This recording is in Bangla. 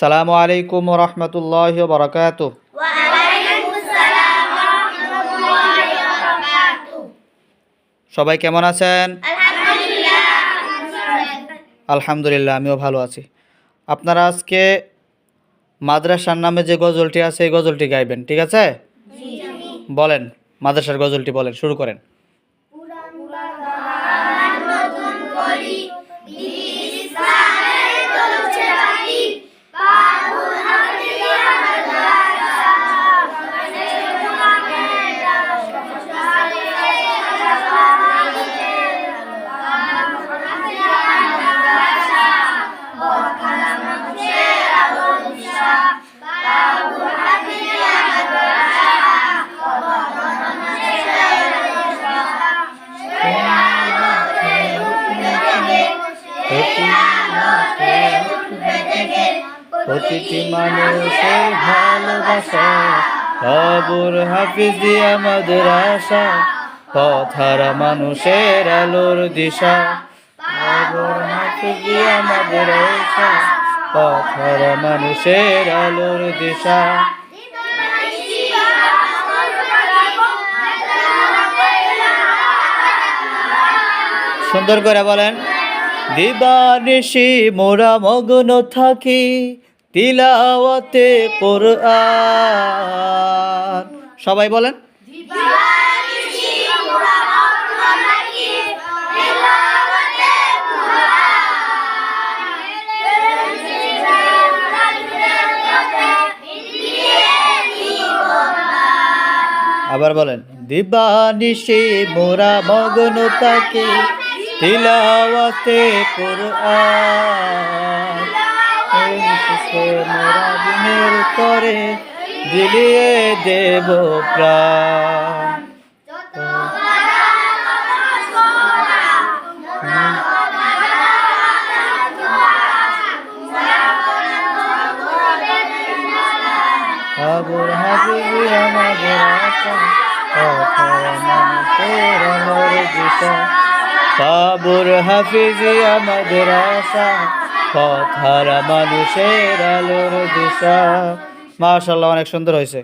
সালামু আলাইকুম রহমতুল্লাহ বরকাত সবাই কেমন আছেন? আলহামদুলিল্লাহ আমিও ভালো আছি। আপনারা আজকে মাদ্রাসার নামে যে গজলটি আছে এই গজলটি গাইবেন ঠিক আছে? বলেন মাদ্রাসার গজলটি বলেন শুরু করেন। প্রতিটি মানুষের ভালোবাসা। খবর হাফিজি আমাদের আশা পথারা মানুষের আলোর দিশা। খবর হাফিজি আমাদের আশা পথারা মানুষের আলোর দিশা। সুন্দর করে বলেন। দিবানিশি মোরা মগ্ন থাকি তিলাওয়াতে কোরআন। সবাই বলেন আবার বলেন দিবানিশি মোরা মগ্ন থাকি তিলাওয়াতে কোরআন। মোরা দিনের করে দিলিয়ে দেব প্রাণ। আবুর হাবিবি আমাদের আশা কথার মানুষের আমার দিশা। বাবুর হাফিজি আমাদের আশা কথার মানুষের আলোর দিশা। মাশাল্লাহ অনেক সুন্দর হয়েছে।